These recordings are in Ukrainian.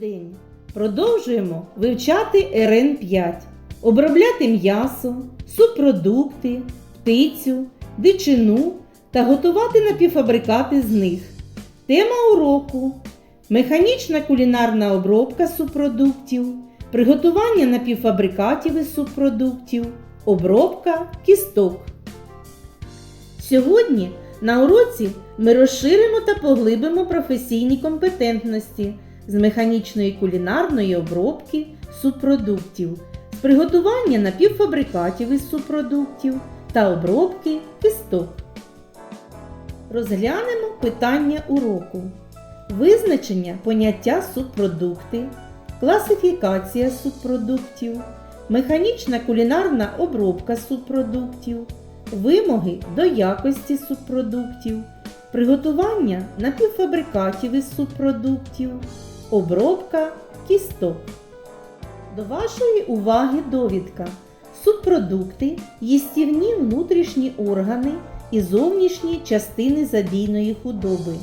день! Продовжуємо вивчати РН5, обробляти м'ясо, субпродукти, птицю, дичину та готувати напівфабрикати з них. Тема уроку механічна кулінарна обробка субпродуктів, приготування напівфабрикатів із субпродуктів, обробка кісток. Сьогодні на уроці ми розширимо та поглибимо професійні компетентності з механічної кулінарної обробки субпродуктів, з приготування напівфабрикатів із субпродуктів та обробки кісток. Розглянемо питання уроку. Визначення поняття субпродукти, класифікація субпродуктів, механічна кулінарна обробка субпродуктів, вимоги до якості субпродуктів, приготування напівфабрикатів із субпродуктів, обробка кісток. До вашої уваги довідка. Субпродукти їстівні внутрішні органи і зовнішні частини забійної худоби,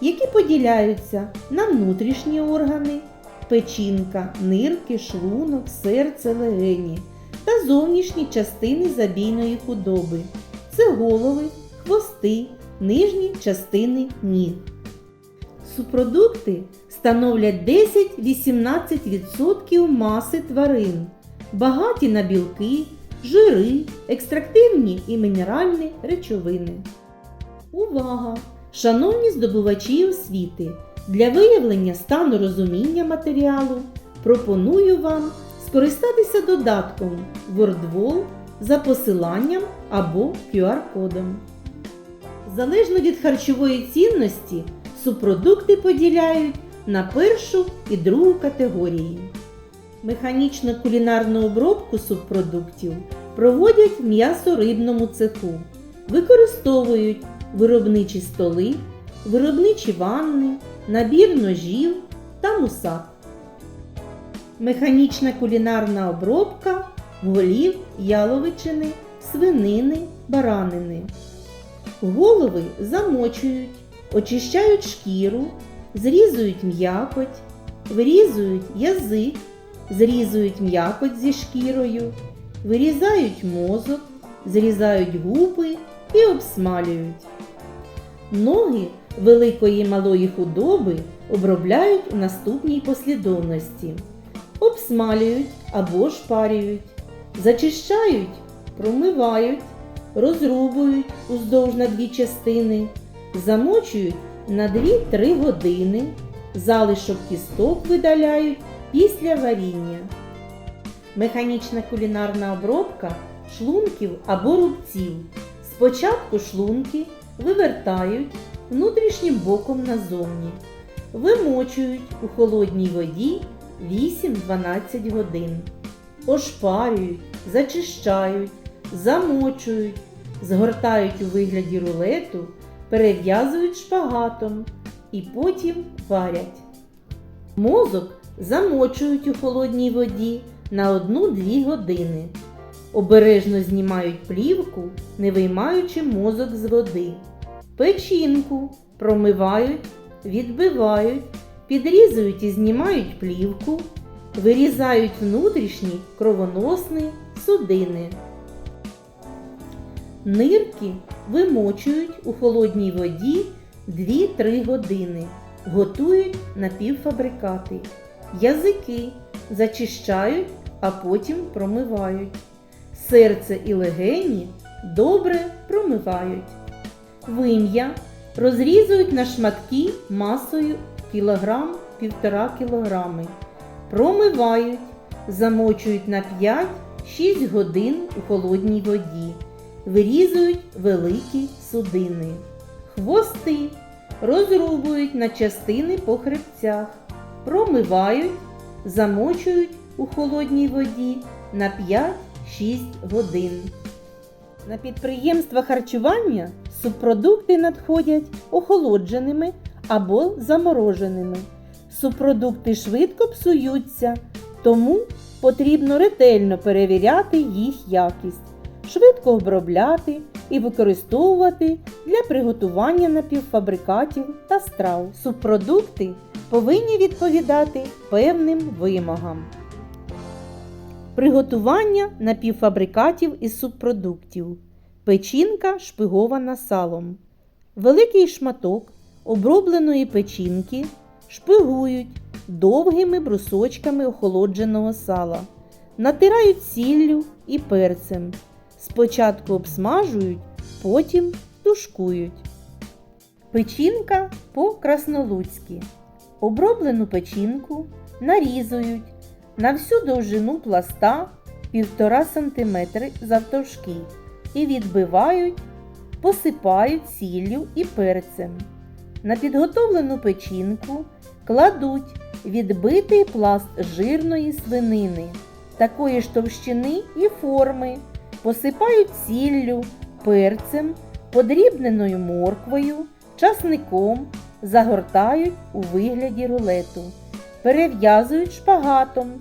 які поділяються на внутрішні органи, печінка, нирки, шлунок, серце, легені та зовнішні частини забійної худоби. Це голови, хвости, нижні частини ніг. Субпродукти становлять 10-18% маси тварин, багаті на білки, жири, екстрактивні і мінеральні речовини. Увага! Шановні здобувачі освіти! Для виявлення стану розуміння матеріалу пропоную вам скористатися додатком WordWall за посиланням або QR-кодом. Залежно від харчової цінності, субпродукти поділяють на першу і другу категорії. Механічну кулінарну обробку субпродуктів проводять в м'ясо-рибному цеху, використовують виробничі столи, виробничі ванни, набір ножів та мусак. Механічна кулінарна обробка голів, яловичини, свинини, баранини. Голови замочують, очищають шкіру, зрізують м'якоть, вирізують язик, зрізують м'якоть зі шкірою, вирізають мозок, зрізають губи і обсмалюють. Ноги великої і малої худоби обробляють у наступній послідовності. Обсмалюють або шпарюють, зачищають, промивають, розрубують уздовж на дві частини, замочують на 2-3 години, залишок кісток видаляють після варіння. Механічна кулінарна обробка шлунків або рубців. Спочатку шлунки вивертають внутрішнім боком назовні, вимочують у холодній воді 8-12 годин, ошпарюють, зачищають, замочують, згортають у вигляді рулету, перев'язують шпагатом і потім варять. Мозок замочують у холодній воді на 1-2 години. Обережно знімають плівку, не виймаючи мозок з води. Печінку промивають, відбивають, підрізують і знімають плівку, вирізають внутрішні кровоносні судини. Нирки вимочують у холодній воді 2-3 години, готують напівфабрикати. Язики зачищають, а потім промивають. Серце і легені добре промивають. Вим'я розрізують на шматки масою кілограм-півтора кілограми. Промивають, замочують на 5-6 годин у холодній воді. Вирізують великі судини. Хвости розрубують на частини по хребцях. Промивають, замочують у холодній воді на 5-6 годин. На підприємства харчування субпродукти надходять охолодженими або замороженими. Субпродукти швидко псуються, тому потрібно ретельно перевіряти їх якість, швидко обробляти і використовувати для приготування напівфабрикатів та страв. Субпродукти повинні відповідати певним вимогам. Приготування напівфабрикатів із субпродуктів. Печінка шпигована салом. Великий шматок обробленої печінки шпигують довгими брусочками охолодженого сала, натирають сіллю і перцем. Спочатку обсмажують, потім тушкують. Печінка по-краснолуцьки. Оброблену печінку нарізують на всю довжину пласта 1,5 см завтовшки і відбивають, посипають сіллю і перцем. На підготовлену печінку кладуть відбитий пласт жирної свинини, такої ж товщини і форми, посипають сіллю, перцем, подрібненою морквою, часником, загортають у вигляді рулету, перев'язують шпагатом,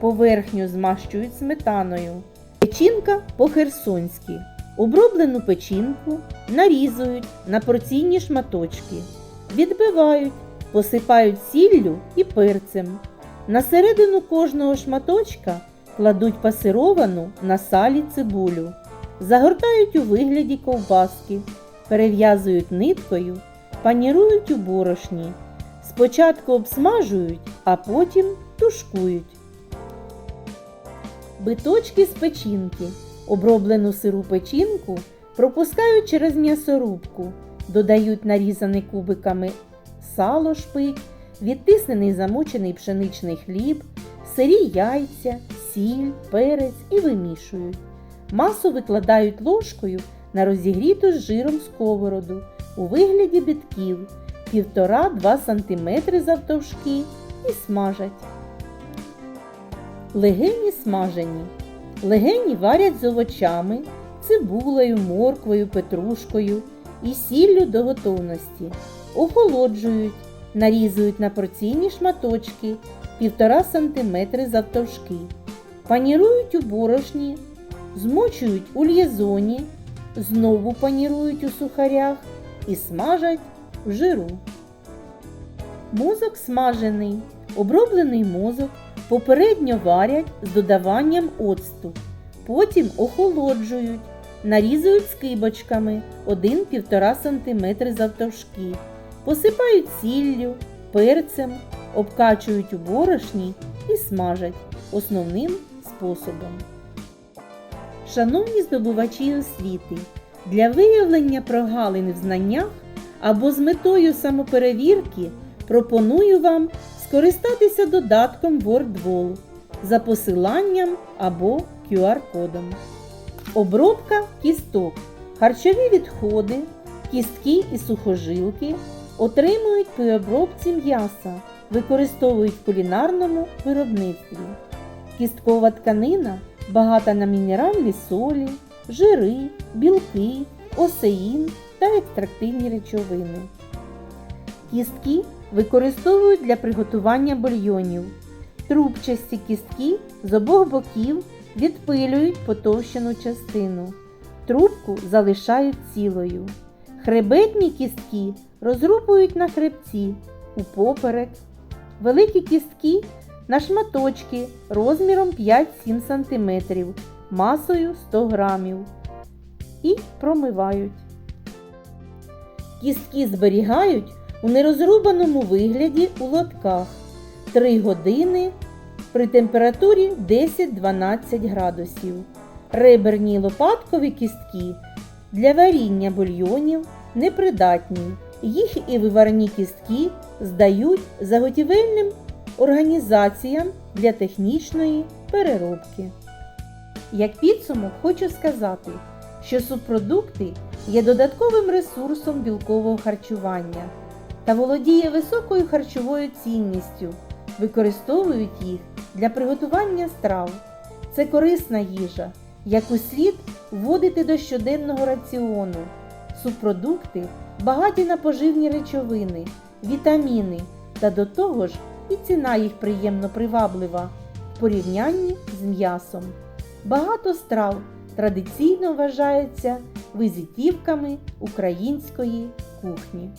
поверхню змащують сметаною. Печінка по-херсонськи. Оброблену печінку нарізують на порційні шматочки, відбивають, посипають сіллю і перцем. На середину кожного шматочка кладуть пасировану на салі цибулю, загортають у вигляді ковбаски, перев'язують ниткою, панірують у борошні. Спочатку обсмажують, а потім тушкують. Биточки з печінки. Оброблену сиру печінку пропускають через м'ясорубку, додають нарізаний кубиками сало шпик, відтиснений замочений пшеничний хліб, сирі яйця, сіль, перець і вимішують. Масу викладають ложкою на розігріту з жиром сковороду у вигляді бітків 1,5-2 см завтовшки і смажать. Легені смажені. Легені варять з овочами, цибулею, морквою, петрушкою і сіллю до готовності. Охолоджують, нарізують на порційні шматочки 1,5 см завтовшки. Панірують у борошні, змочують у л'єзоні, знову панірують у сухарях і смажать в жиру. Мозок смажений. Оброблений мозок попередньо варять з додаванням оцту. Потім охолоджують, нарізують скибочками 1-1,5 см завтовшки, посипають сіллю, перцем, обкачують у борошні і смажать основним способом. Шановні здобувачі освіти, для виявлення прогалин в знаннях або з метою самоперевірки пропоную вам скористатися додатком WordWall за посиланням або QR-кодом. Обробка кісток. Харчові відходи, кістки і сухожилки отримують при обробці м'яса, використовують в кулінарному виробництві. Кісткова тканина багата на мінеральні солі, жири, білки, осеїн та екстрактивні речовини. Кістки використовують для приготування бульйонів. Трубчасті кістки з обох боків відпилюють потовщену частину. Трубку залишають цілою. Хребетні кістки розрубують на хребці, упоперек. Великі кістки на шматочки розміром 5-7 см, масою 100 г. І промивають. Кістки зберігають у нерозрубаному вигляді у лотках 3 години при температурі 10-12 градусів. Реберні лопаткові кістки для варіння бульйонів непридатні. Їх і виварні кістки здають заготівельним організаціям для технічної переробки. Як підсумок хочу сказати, що субпродукти є додатковим ресурсом білкового харчування та володіє високою харчовою цінністю, використовують їх для приготування страв. Це корисна їжа, яку слід вводити до щоденного раціону. Субпродукти багаті на поживні речовини, вітаміни та до того ж і ціна їх приємно приваблива в порівнянні з м'ясом. Багато страв традиційно вважаються визитівками української кухні.